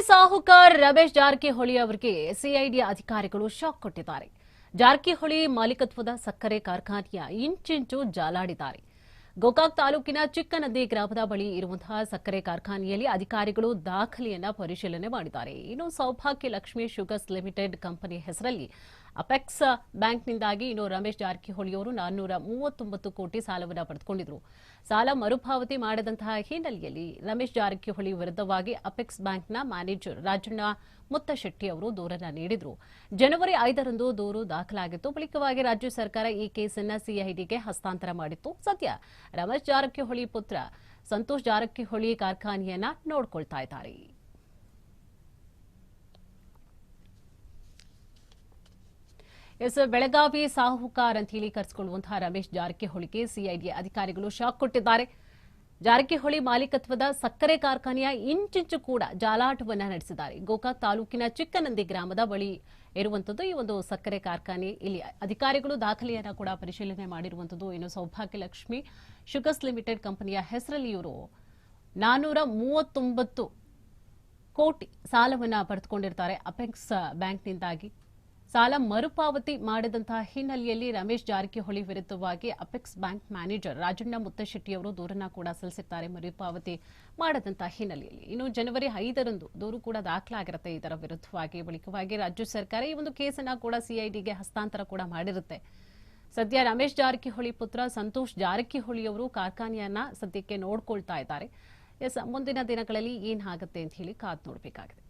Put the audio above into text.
ಸಾಹುಕಾರ್ ರಮೇಶ್ ಜಾರಕಿಹೊಳಿ ಅವರಿಗೆ ಸಿಐಡಿ ಅಧಿಕಾರಿಗಳು ಶಾಕ್ ಕೊಟ್ಟಿದ್ದಾರೆ. ಜಾರಕಿಹೊಳಿ ಮಾಲೀಕತ್ವದ ಸಕ್ಕರೆ ಕಾರ್ಖಾನೆಯ ಇಂಚಿಂಚು ಜಾಲಾಡಿದ್ದಾರೆ. ಗೋಕಾಕ್ ತಾಲೂಕಿನ ಚಿಕ್ಕನದಿ ಗ್ರಾಮದ ಬಳಿ ಇರುವಂತಹ ಸಕ್ಕರೆ ಕಾರ್ಖಾನೆಯಲ್ಲಿ ಅಧಿಕಾರಿಗಳು ದಾಖಲೆಯನ್ನು ಪರಿಶೀಲನೆ ಮಾಡಿದ್ದಾರೆ. ಇನ್ನು Soubhagya Lakshmi sugars limited company ಹೆಸರಲ್ಲಿ ಅಪೆಕ್ಸ್ ಬ್ಯಾಂಕ್ನಿಂದಾಗಿ ಇನ್ನು ರಮೇಶ್ ಜಾರಕಿಹೊಳಿ ಅವರು ನಾನ್ನೂರ ಮೂವತ್ತೊಂಬತ್ತು ಕೋಟಿ ಸಾಲವನ್ನು ಪಡೆದುಕೊಂಡಿದ್ರು. ಸಾಲ ಮರುಪಾವತಿ ಮಾಡದಂತಹ ಹಿನ್ನೆಲೆಯಲ್ಲಿ ರಮೇಶ್ ಜಾರಕಿಹೊಳಿ ವಿರುದ್ಧವಾಗಿ ಅಪೆಕ್ಸ್ ಬ್ಯಾಂಕ್ನ ಮ್ಯಾನೇಜರ್ ರಾಜಣ್ಣ ಮುತ್ತಶೆಟ್ಟಿ ಅವರು ದೂರನ್ನು ನೀಡಿದರು. ಜನವರಿ ಐದರಂದು ದೂರು ದಾಖಲಾಗಿತ್ತು. ಬಳಿಕವಾಗಿ ರಾಜ್ಯ ಸರ್ಕಾರ ಈ ಕೇಸನ್ನ ಸಿಐಡಿಗೆ ಹಸ್ತಾಂತರ ಮಾಡಿತ್ತು. ಸದ್ಯ ರಮೇಶ್ ಜಾರಕಿಹೊಳಿ ಪುತ್ರ ಸಂತೋಷ್ ಜಾರಕಿಹೊಳಿ ಕಾರ್ಖಾನೆಯನ್ನ ನೋಡ್ಕೊಳ್ತಾ ಇದ್ದಾರೆ. ಎಸ್, ಬೆಳಗಾವಿ ಸಾಹುಕಾರ್ ಅಂತ ಹೇಳಿ ಕರೆಸಿಕೊಳ್ಳುವಂತಹ ರಮೇಶ್ ಜಾರಕಿಹೊಳಿಗೆ ಸಿಐಡಿ ಅಧಿಕಾರಿಗಳು ಶಾಕ್ ಕೊಟ್ಟಿದ್ದಾರೆ. ಜಾರಕಿಹೊಳಿ ಮಾಲೀಕತ್ವದ ಸಕ್ಕರೆ ಕಾರ್ಖಾನೆಯ ಇಂಚಿಂಚು ಕೂಡ ಜಾಲಾಟವನ್ನ ನಡೆಸಿದ್ದಾರೆ. ಗೋಕಾಕ್ ತಾಲೂಕಿನ ಚಿಕ್ಕನಂದಿ ಗ್ರಾಮದ ಬಳಿ ಇರುವಂತದ್ದು ಈ ಒಂದು ಸಕ್ಕರೆ ಕಾರ್ಖಾನೆ. ಇಲ್ಲಿ ಅಧಿಕಾರಿಗಳು ದಾಖಲೆಯನ್ನ ಕೂಡ ಪರಿಶೀಲನೆ ಮಾಡಿರುವಂತದ್ದು. ಇನ್ನು ಸೌಭಾಗ್ಯ ಲಕ್ಷ್ಮಿ ಶುಗರ್ಸ್ ಲಿಮಿಟೆಡ್ ಕಂಪನಿಯ ಹೆಸರಲ್ಲಿ ಇವರು ನಾನೂರ ಮೂವತ್ತೊಂಬತ್ತು ಕೋಟಿ ಸಾಲವನ್ನ ಪಡೆದುಕೊಂಡಿರ್ತಾರೆ. ಅಪೆಕ್ಸ್ ಬ್ಯಾಂಕ್ನಿಂದಾಗಿ. ಸಾಲ ಮರುಪಾವತಿ ಮಾಡದಂತಹ ಹಿನ್ನೆಲೆಯಲ್ಲಿ ರಮೇಶ್ ಜಾರಕಿಹೊಳಿ ವಿರುದ್ಧವಾಗಿ ಅಪೆಕ್ಸ್ ಬ್ಯಾಂಕ್ ಮ್ಯಾನೇಜರ್ ರಾಜಣ್ಣ ಮುತ್ತಶೆಟ್ಟಿಯವರು ದೂರನ್ನ ಕೂಡ ಸಲ್ಲಿಸಿದ್ದಾರೆ ಮರುಪಾವತಿ ಮಾಡದಂತಹ ಹಿನ್ನೆಲೆಯಲ್ಲಿ. ಇನ್ನು ಜನವರಿ ಐದರಂದು ದೂರು ಕೂಡ ದಾಖಲಾಗಿರುತ್ತೆ. ಇದರ ವಿರುದ್ಧವಾಗಿ ಬಳಿಕವಾಗಿ ರಾಜ್ಯ ಸರ್ಕಾರ ಈ ಒಂದು ಕೇಸನ್ನು ಕೂಡ ಸಿಐಡಿಗೆ ಹಸ್ತಾಂತರ ಕೂಡ ಮಾಡಿರುತ್ತೆ. ಸದ್ಯ ರಮೇಶ್ ಜಾರಕಿಹೊಳಿ ಪುತ್ರ ಸಂತೋಷ್ ಜಾರಕಿಹೊಳಿ ಅವರು ಕಾರ್ಖಾನೆಯನ್ನ ಸದ್ಯಕ್ಕೆ ನೋಡ್ಕೊಳ್ತಾ ಇದ್ದಾರೆ. ಎಸ್, ಮುಂದಿನ ದಿನಗಳಲ್ಲಿ ಏನಾಗುತ್ತೆ ಅಂತ ಹೇಳಿ ಕಾದು ನೋಡಬೇಕಾಗಿದೆ.